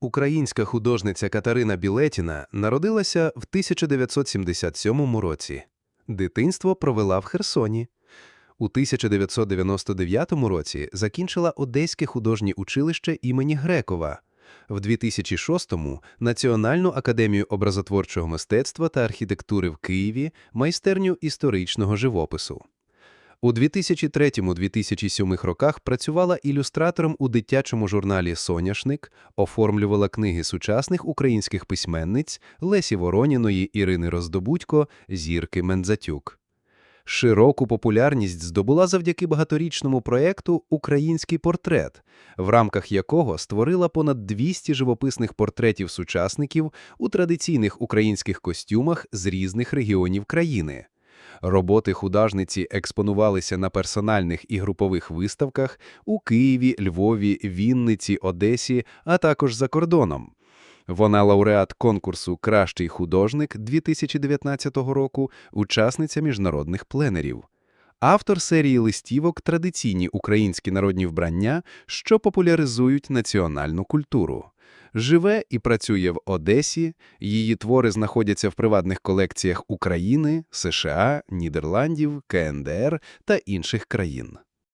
Українська художниця Катерина Білетіна народилася в 1977 році. Дитинство провела в Херсоні. У 1999 році закінчила Одеське художнє училище імені Грекова. В 2006-му – Національну академію образотворчого мистецтва та архітектури в Києві, майстерню історичного живопису. У 2003-2007 роках працювала ілюстратором у дитячому журналі «Соняшник», оформлювала книги сучасних українських письменниць Лесі Вороніної, Ірини Роздобудько, Зірки Мендзатюк. Широку популярність здобула завдяки багаторічному проєкту «Український портрет», в рамках якого створила понад 200 живописних портретів сучасників у традиційних українських костюмах з різних регіонів країни. Роботи художниці експонувалися на персональних і групових виставках у Києві, Львові, Вінниці, Одесі, а також за кордоном. Вона лауреат конкурсу «Кращий художник» 2019 року, учасниця міжнародних пленерів. Автор серії листівок «Традиційні українські народні вбрання, що популяризують національну культуру». Живе і працює в Одесі, її твори знаходяться в приватних колекціях України, США, Нідерландів, КНДР та інших країн.